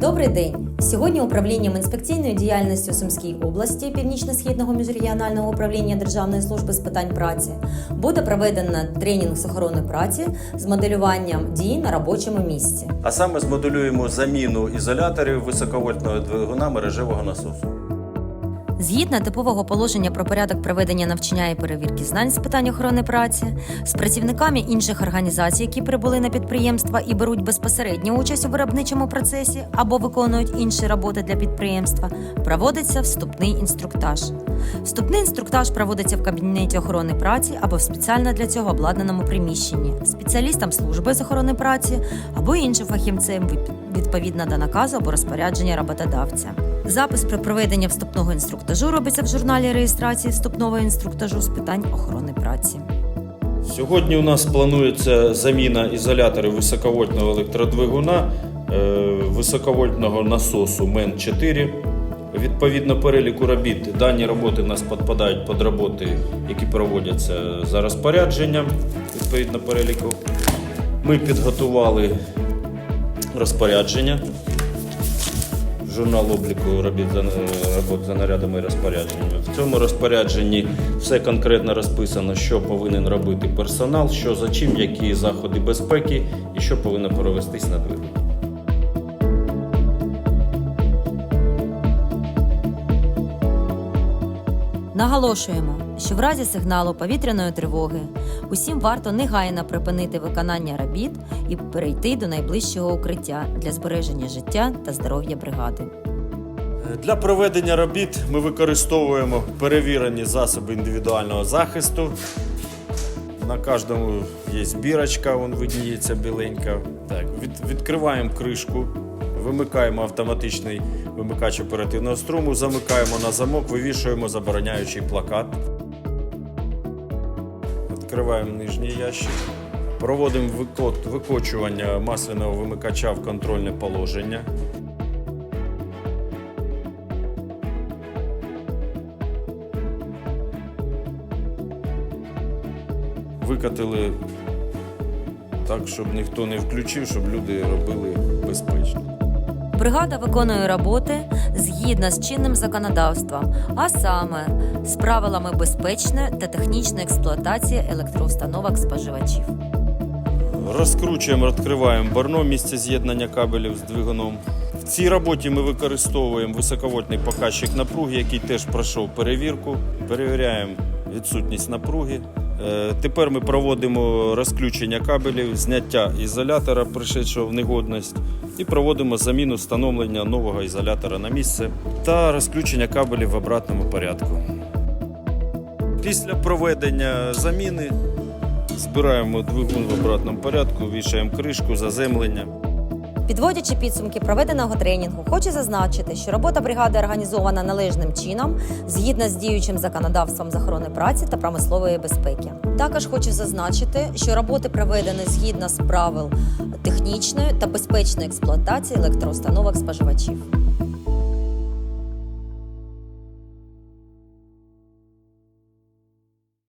Добрий день! Сьогодні управлінням інспекційної діяльності у Сумській області Північно-східного міжрегіонального управління Державної служби з питань праці буде проведено тренінг з охорони праці з моделюванням дій на робочому місці. А саме змоделюємо заміну ізоляторів високовольтного двигуна мережевого насосу. Згідно типового положення про порядок проведення навчання і перевірки знань з питань охорони праці, з працівниками інших організацій, які прибули на підприємства і беруть безпосередню участь у виробничому процесі або виконують інші роботи для підприємства, проводиться вступний інструктаж. Вступний інструктаж проводиться в кабінеті охорони праці або в спеціально для цього обладнаному приміщенні, спеціалістам служби з охорони праці або іншим фахівцем відповідно до наказу або розпорядження роботодавця. Запис про проведення вступного інструктажу робиться в журналі реєстрації вступного інструктажу з питань охорони праці. Сьогодні у нас планується заміна ізоляторів високовольтного електродвигуна, е, високовольтного насосу МЕН-4. Відповідно переліку робіт, дані роботи у нас підпадають під роботи, які проводяться за розпорядженням відповідно переліку. Ми підготували розпорядження. Журнал обліку робіт за робот за нарядами і розпорядженнями. В цьому розпорядженні все конкретно розписано, що повинен робити персонал, що за чим, які заходи безпеки і що повинно провестись на двигун. Наголошуємо, що в разі сигналу повітряної тривоги усім варто негайно припинити виконання робіт і перейти до найближчого укриття для збереження життя та здоров'я бригади. Для проведення робіт ми використовуємо перевірені засоби індивідуального захисту. На кожному є збірочка, вон видніється біленька. Так, від, відкриваємо кришку, вимикаємо автоматичний вимикач оперативного струму, замикаємо на замок, вивішуємо забороняючий плакат. Відкриваємо нижній ящик. Проводимо викочування масляного вимикача в контрольне положення. викатили так, щоб ніхто не включив, щоб люди робили безпечно. Бригада виконує роботи згідно з чинним законодавством, а саме з правилами безпечної та технічної експлуатації електроустановок споживачів. Розкручуємо, відкриваємо барно місце з'єднання кабелів з двигуном. В цій роботі ми використовуємо високовольтний показчик напруги, який теж пройшов перевірку. Перевіряємо відсутність напруги. Е, Тепер ми проводимо розключення кабелів, зняття ізолятора, пришедшого в негодність, і проводимо заміну встановлення нового ізолятора на місце та розключення кабелів в обратному порядку. Після проведення заміни збираємо двигун в обратному порядку, вішаємо кришку, заземлення. Підводячи підсумки проведеного тренінгу, хочу зазначити, що робота бригади організована належним чином згідно з діючим законодавством з охорони праці та промислової безпеки. Також хочу зазначити, що роботи проведені згідно з правил технічної та безпечної експлуатації електроустановок споживачів.